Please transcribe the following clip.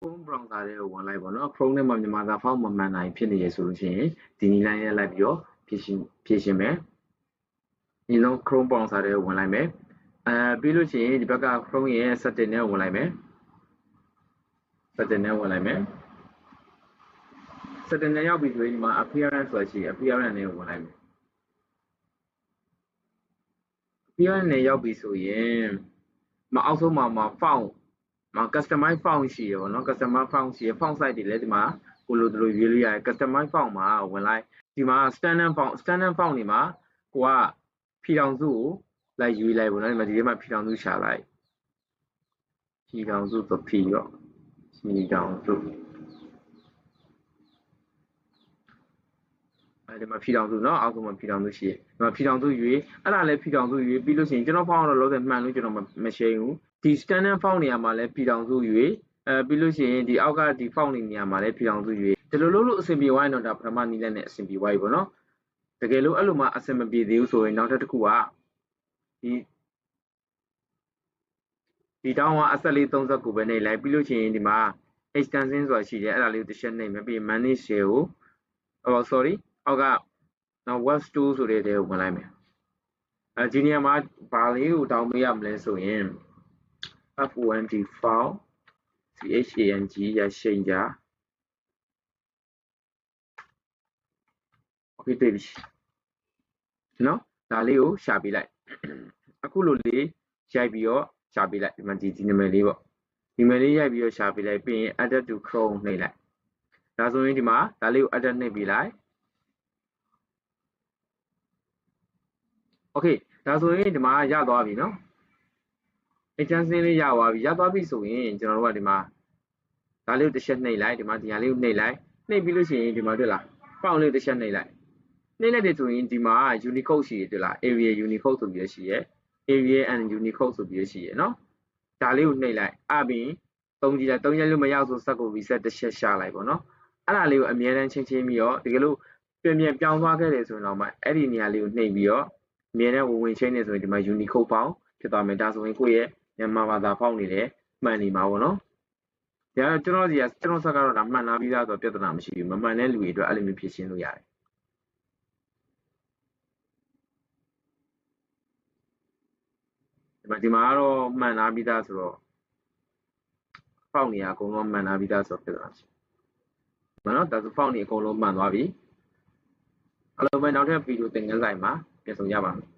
Chrome browser တွေကိုဝင်လိုက်ပေါ့နော် Chrome နဲ့မှမြန်မာစာ font မမှန်နိုင်ဖြစ်နေရဆိုလို့ရှိရင်ဒီနည်းလမ်းနဲ့လိုက်ပြီးတော့ဖြည့်ရှင်းဖြည့်ရှင်းမယ်ဒီလုံး Chrome browser တွေကိုဝင်လိုက်မယ်အဲပြီးလို့ရှိရင်ဒီဘက်က Chrome ရဲ့ setting နဲ့ဝင်လိုက်မယ် setting နဲ့ဝင်လိုက်မယ် setting နဲ့ရောက်ပြီဆိုရင်ဒီမှာ appearance ဆိုတာရှိတယ် appearance နဲ့ဝင်လိုက်မယ် appearance နဲ့ရောက်ပြီဆိုရင်မအောက်ဆုံးမှာမှာ font မှာ customize font ရှိရပါတော့ customize font ရှိရ font size တွေလည်းဒီမှာကိုလိုလိုရွေးလို့ရတယ် customize font မှာဝင်လိုက်ဒီမှာ standard font standard font တွေမှာကိုကဖြီတောင်စုကိုလိုက်ရွေးလိုက်ပေါ့နော်ဒီမှာဒီထဲမှာဖြီတောင်စုရှာလိုက်ဖြီတောင်စုဆိုဖြီတော့ဖြီတောင်စု အဲဒီမှာဖြီတောင်စုနော်အောက်ဆုံးမှာဖြီတောင်စုရှိတယ်ဒီမှာဖြီတောင်စုရွေးအဲ့ဒါလည်းဖြီတောင်စုရွေးပြီးလို့ရှိရင်ကျွန်တော်ဖောင်းတော့လောဆယ်မှန်လို့ကျွန်တော်မရှင်းဘူးဒီ standard ဖောင်းနေရာမှာလည်းဖြီတောင်စုရွေးအဲပြီးလို့ရှိရင်ဒီအောက်ကဒီဖောင်းနေနေရာမှာလည်းဖြီတောင်စုရွေးဒီလိုလုပ်လို့အဆင်ပြေဝိုင်းတော့ဒါပထမနီးလက်နဲ့အဆင်ပြေဝိုင်းပေါ့နော်တကယ်လို့အဲ့လိုမှအဆင်မပြေသေးဘူးဆိုရင်နောက်ထပ်တစ်ခုကဒီဒီတောင်းကအဆက်လေး30ကိုပဲနေလိုက်ပြီးလို့ရှိရင်ဒီမှာ extension ဆိုတာရှိတယ်အဲ့ဒါလေးကိုတစ်ချက်နေမယ်ပြီး manage share ကို oh sorry အောက်ကနော် web store ဆိုတဲ့တဲကိုဝင်လိုက်မယ်အဲဒီနေရာမှာဘာလေးကိုတောင်းပေးရမလဲဆိုရင် font file chang ရရှိန်ကြ okay တွေ့ပြီနော်ဒါလေးကိုရှာပေးလိုက်အခုလိုလေးရိုက်ပြီးတော့ရှာပေးလိုက်ဒီမှာဒီဒီနာမည်လေးပေါ့ဒီနာမည်လေးရိုက်ပြီးတော့ရှာပေးလိုက်ပြီးရင် add to chrome နှိပ်လိုက်ဒါဆိုရင်ဒီမှာဒါလေးကို add နှိပ်ပေးလိုက် okay ဒါဆိုရင်ဒီမှာရသွားပြီနော် extension လေးရသွားပြီရသွားပြီဆိုရင်ကျွန်တော်တို့ကဒီမှာဒါလေးကိုတစ်ချက်နှိပ်လိုက်ဒီမှာဒီဟာလေးကိုနှိပ်လိုက်နှိပ်ပြီးလို့ရှိရင်ဒီမှာတွေ့လား font လေးကိုတစ်ချက်နှိပ်လိုက်နှိပ်လိုက်တယ်ဆိုရင်ဒီမှာ unicode ရှိတယ်တွေ့လား area unicode ဆိုပြီးရရှိရယ် area and unicode ဆိုပြီးရရှိရယ်နော်ဒါလေးကိုနှိပ်လိုက်အပြင်သုံးကြည့်လိုက်သုံးရက်လို့မရောက်ဆိုစက်ကို reset တစ်ချက်ရှာလိုက်ပေါ့နော်အဲ့ဒါလေးကိုအမြဲတမ်းချင်းချင်းပြီးတော့တကယ်လို့ပြင်ပြင်ပြောင်းသွားခဲ့တယ်ဆိုရင်တော့မှအဲ့ဒီနေရာလေးကိုနှိပ်ပြီးတော့ အမြဲတမ်းဝင်ဝင်ချင်းနေဆိုရင်ဒီမှာ unicode ပေါင်းဖြစ်သွားမယ်ဒါဆိုရင်ကိုယ့်ရဲ့မြန်မာဘာသာဖောက်နေတယ်မှန်နေမှာပေါ့နော်။ဒါကျွန်တော်စီကကျွန်တော်ဆက်ကတော့ဒါမှန်လာပြီးသားဆိုတော့ပြဿနာမရှိဘူး။မမှန်တဲ့လူတွေအတွက်အဲ့လိုမျိုးဖြစ်ရှင်းလို့ရတယ်။ဒီမှာဒီမှာကတော့မှန်လာပြီးသားဆိုတော့ဖောက်နေရအကုန်လုံးမှန်လာပြီးသားဆိုတော့ပြဿနာရှိ။မနော်ဒါဆိုဖောက်နေအကုန်လုံးမှန်သွားပြီ။အဲ့လိုပဲနောက်ထပ်ဗီဒီယိုသင်ခန်းစာမှာပြန်ဆောင် ကြပါမယ်။